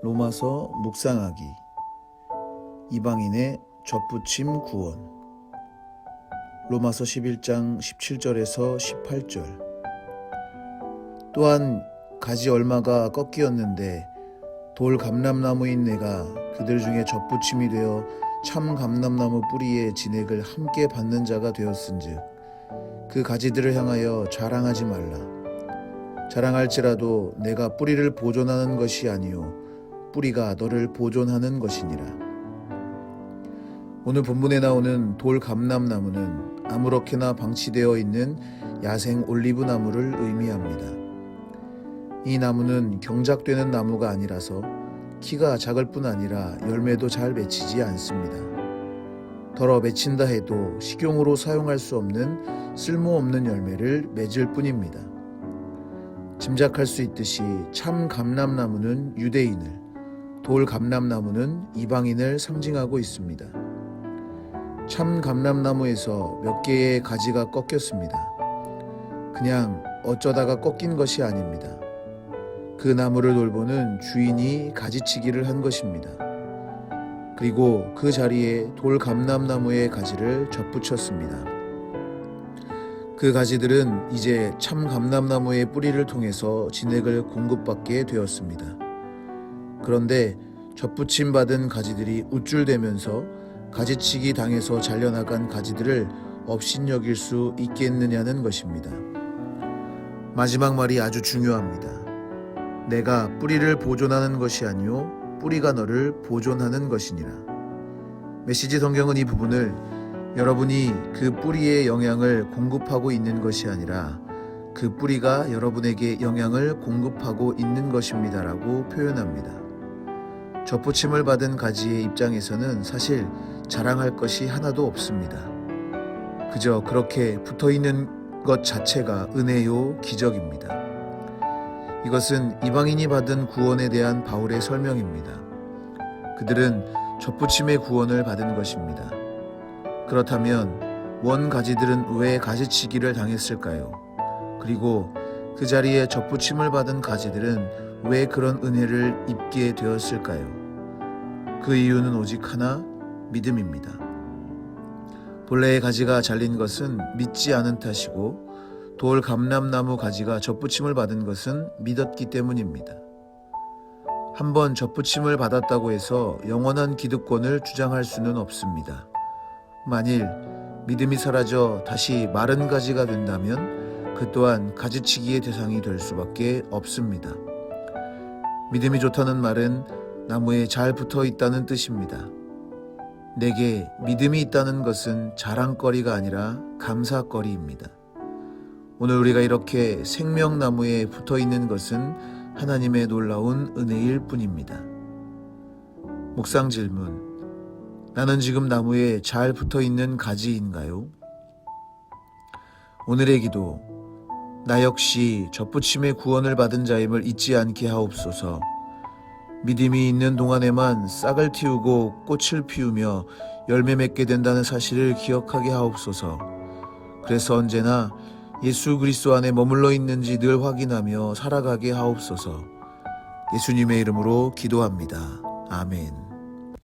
로마서 묵상하기. 이방인의 접붙임 구원. 로마서 11장 17절에서 18절. 또한 가지 얼마가 꺾이었는데 돌 감람나무인 내가 그들 중에 접붙임이 되어 참 감람나무 뿌리의 진액을 함께 받는 자가 되었은즉 그 가지들을 향하여 자랑하지 말라 자랑할지라도 내가 뿌리를 보존하는 것이 아니요 뿌리가 너를 보존하는 것이니라. 오늘 본문에 나오는 돌 감람나무는 아무렇게나 방치되어 있는 야생 올리브 나무를 의미합니다. 이 나무는 경작되는 나무가 아니라서 키가 작을 뿐 아니라 열매도 잘 맺히지 않습니다. 덜어 맺힌다 해도 식용으로 사용할 수 없는 쓸모없는 열매를 맺을 뿐입니다. 짐작할 수 있듯이 참 감람나무는 유대인을, 돌 감람나무는 이방인을 상징하고 있습니다. 참 감람나무에서 몇 개의 가지가 꺾였습니다. 그냥 어쩌다가 꺾인 것이 아닙니다. 그 나무를 돌보는 주인이 가지치기를 한 것입니다. 그리고 그 자리에 돌 감람나무의 가지를 접붙였습니다. 그 가지들은 이제 참 감람나무의 뿌리를 통해서 진액을 공급받게 되었습니다. 그런데 접붙임 받은 가지들이 우쭐대면서 가지치기 당해서 잘려나간 가지들을 업신여길 수 있겠느냐는 것입니다. 마지막 말이 아주 중요합니다. 내가 뿌리를 보존하는 것이 아니요 뿌리가 너를 보존하는 것이니라. 메시지 성경은 이 부분을 여러분이 그 뿌리의 영향을 공급하고 있는 것이 아니라 그 뿌리가 여러분에게 영향을 공급하고 있는 것입니다라고 표현합니다. 접붙임을 받은 가지의 입장에서는 사실 자랑할 것이 하나도 없습니다. 그저 그렇게 붙어 있는 것 자체가 은혜요 기적입니다. 이것은 이방인이 받은 구원에 대한 바울의 설명입니다. 그들은 접붙임의 구원을 받은 것입니다. 그렇다면 원 가지들은 왜 가지치기를 당했을까요? 그리고 그 자리에 접붙임을 받은 가지들은 왜 그런 은혜를 입게 되었을까요? 그 이유는 오직 하나 믿음입니다. 본래의 가지가 잘린 것은 믿지 않은 탓이고 돌 감람나무 가지가 접붙임을 받은 것은 믿었기 때문입니다. 한번 접붙임을 받았다고 해서 영원한 기득권을 주장할 수는 없습니다. 만일 믿음이 사라져 다시 마른 가지가 된다면 그 또한 가지치기의 대상이 될 수밖에 없습니다. 믿음이 좋다는 말은 나무에 잘 붙어 있다는 뜻입니다. 내게 믿음이 있다는 것은 자랑거리가 아니라 감사거리입니다. 오늘 우리가 이렇게 생명나무에 붙어 있는 것은 하나님의 놀라운 은혜일 뿐입니다. 묵상 질문. 나는 지금 나무에 잘 붙어 있는 가지인가요? 오늘의 기도. 나 역시 접붙임의 구원을 받은 자임을 잊지 않게 하옵소서. 믿음이 있는 동안에만 싹을 틔우고 꽃을 피우며 열매 맺게 된다는 사실을 기억하게 하옵소서. 그래서 언제나 예수 그리스도 안에 머물러 있는지 늘 확인하며 살아가게 하옵소서. 예수님의 이름으로 기도합니다. 아멘.